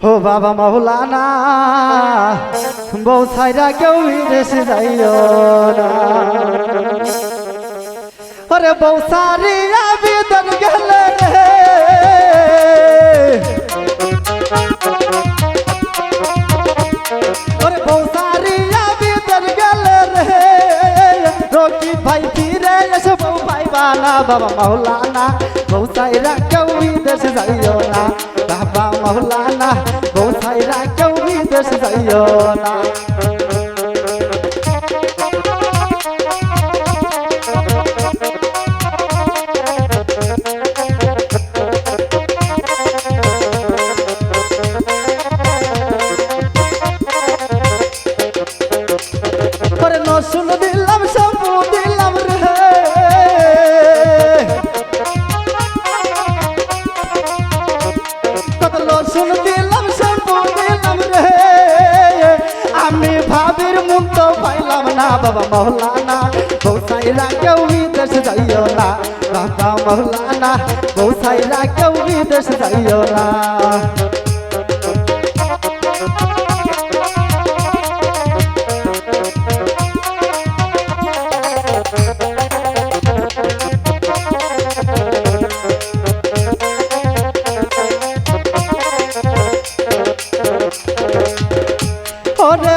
ও বাবা মাওলানা বউ ছাইরা কেউ বিদেশে যাইও না। ওরে বউ সারিয়া বিদন গেলে বাবা মাওলানা বউ সাইরা কেউ যাইও না, বাবা মাওলানা সাইরা যাইও না। না বাবা মহলানা বৌসাইরা কেউ বিদেশ যাইও না। বাবা মহলানা বৌসাইরা কেউ বিদেশ যাইও না। ওরে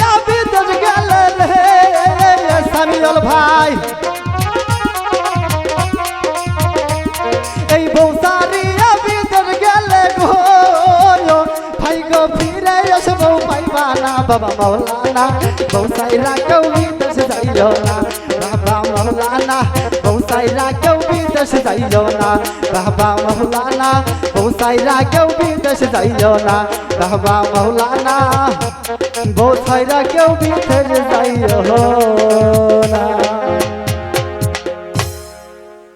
ভাই। এই সারিয়া বিদেশ গেলে গো। ভাই গো, ফিরে আসব পাইবা না বাবা মৌলানা। বউ সাইরা কেউ বিদেশ যাইও না, বাবা মৌলানা। বউ সাইরা কেউ বিদেশ যাইও না, বাবা মৌলানা। বউ সাইরা কেউ বিদেশ যাইও না, বাবা মৌলানা। বউ সাইরা কেউ বিদেশ যাইও